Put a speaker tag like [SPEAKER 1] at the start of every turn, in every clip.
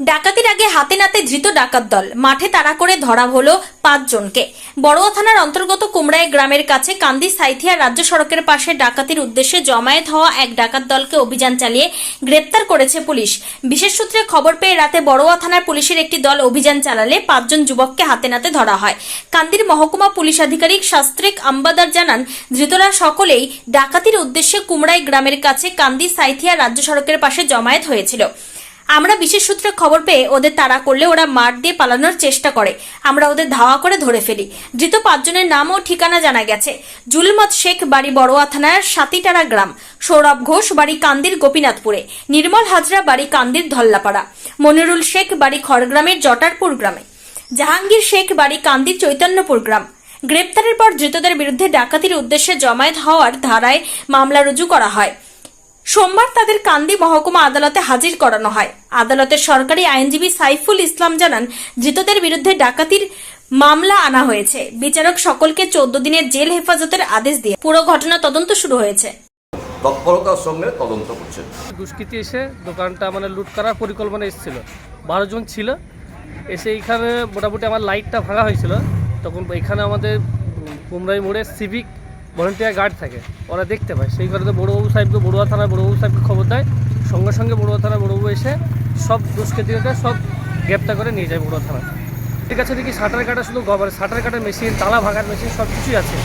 [SPEAKER 1] ডাকাতির আগে হাতে নাতে ধৃত ডাকাত দল। মাঠে তাড়া করে ধরা হলো পাঁচজনকে। বড়ুয়া থানার অন্তর্গত কুমড়ায় গ্রামের কাছে কান্দি সাইথিয়া রাজ্য সড়কের পাশে ডাকাতির উদ্দেশ্যে জমায়েত হওয়া এক ডাকাত দলকে অভিযান চালিয়ে গ্রেপ্তার করেছে পুলিশ। বিশেষ সূত্রে খবর পেয়ে রাতে বড়ুয়া থানার পুলিশের একটি দল অভিযান চালালে পাঁচজন যুবককে হাতে নাতে ধরা হয়। কান্দির মহকুমা পুলিশ আধিকারিক শাস্ত্রিক আম্বাদার জানান, ধৃতরা সকলেই ডাকাতির উদ্দেশ্যে কুমড়াই গ্রামের কাছে কান্দি সাইথিয়া রাজ্য সড়কের পাশে জমায়েত হয়েছিল। আমরা বিশেষ সূত্রে খবর পেয়ে ওদের তাড়া করলে ওরা মাঠ দিয়ে পালানোর চেষ্টা করে। আমরা ওদের ধাওয়া করে ধরে ফেলি। ধৃত পাঁচজনের নাম ও ঠিকানা জানা গেছে। জুলমত শেখ বাড়ি বড়োয়া থানার সাতিটারা গ্রাম। সৌরভ ঘোষ বাড়ি কান্দির গোপীনাথপুরে। নির্মল হাজরা বাড়ি কান্দির ধল্লাপাড়া। মনিরুল শেখ বাড়ি খড়গ্রামের জটারপুর গ্রামে। জাহাঙ্গীর শেখ বাড়ি কান্দির চৈতন্যপুর গ্রাম। গ্রেপ্তারের পর ধৃতদের বিরুদ্ধে ডাকাতির উদ্দেশ্যে জমায়েত হওয়ার ধারায় মামলা রুজু করা হয়। সোমবার তাদের কান্দি মহকুমা আদালতে হাজির করানো হয়। আদালতের সরকারি আইনজীবী সাইফুল ইসলাম জানান ধৃতদের বিরুদ্ধে ডাকাতির মামলা আনা হয়েছে। বিচারক সকলকে চোদ্দ দিনের জেল হেফাজতের আদেশ দিয়ে পুরো ঘটনা তদন্ত শুরু হয়েছে।
[SPEAKER 2] তৎপরতার সঙ্গে তদন্ত করছেন
[SPEAKER 3] দুষ্কৃতী এসে দোকানটা মানে লুট করার পরিকল্পনা এসেছিল। বারো জন ছিল। এসে এইখানে মোটামুটি আমার লাইটটা ভাঙা হয়েছিল। তখন এখানে আমাদের কুমড়াই মোড়ে সিভিক ভলেন্টিয়ার গার্ড থাকে। ওরা দেখতে পায়। সেই কারণে বড়োবাবু সাহেবকে বড়ুয়া থানায় বড়োবাবু সাহেবকে খবর দেয়। সঙ্গে সঙ্গে বড়ুয়া থানায় বড়োবাবু এসে সব দুষ্কৃতীকে সব গ্রেপ্তার করে নিয়ে যায় বড়ুয়া থানায়। ঠিক আছে দেখি সাঁটার কাটা শুধু গবার সাঁটার কাটার মেশিন তালা ভাঙার মেশিন সব কিছুই আছে।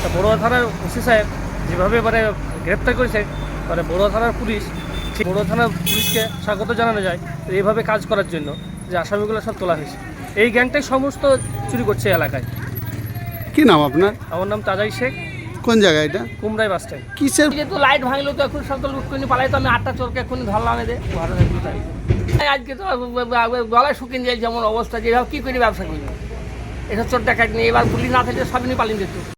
[SPEAKER 3] তা বড়ুয়া থানার ওসি সাহেব যেভাবে এবারে গ্রেপ্তার করেছে মানে বড়ুয়া থানার পুলিশ ঠিক বড়ুয়া থানার পুলিশকে স্বাগত জানানো যায় এইভাবে কাজ করার জন্য যে আসামিগুলো সব তোলা হয়েছে। এই গ্যাংটাই সমস্ত চুরি করছে এলাকায়।
[SPEAKER 4] কি নাম আপনার?
[SPEAKER 3] আমার নাম তাজাই শেখ।
[SPEAKER 4] কোন জায়গায় এটা?
[SPEAKER 3] Kumrai bus stand.
[SPEAKER 4] কিসের
[SPEAKER 5] যেহেতু লাইট ভাঙলো তো এখন সব তো লুট করে পালাই তো আমি আটটা চোরকে এখন ধরলাম এদের। আজকে তো গলায় শুকিয়ে যায় যেমন অবস্থা যেভাবে কী করে ব্যবসা করি এসব চোর টাকা নেই এবার পুলিশ না থাকলে সব নিয়ে পালিয়ে যেত।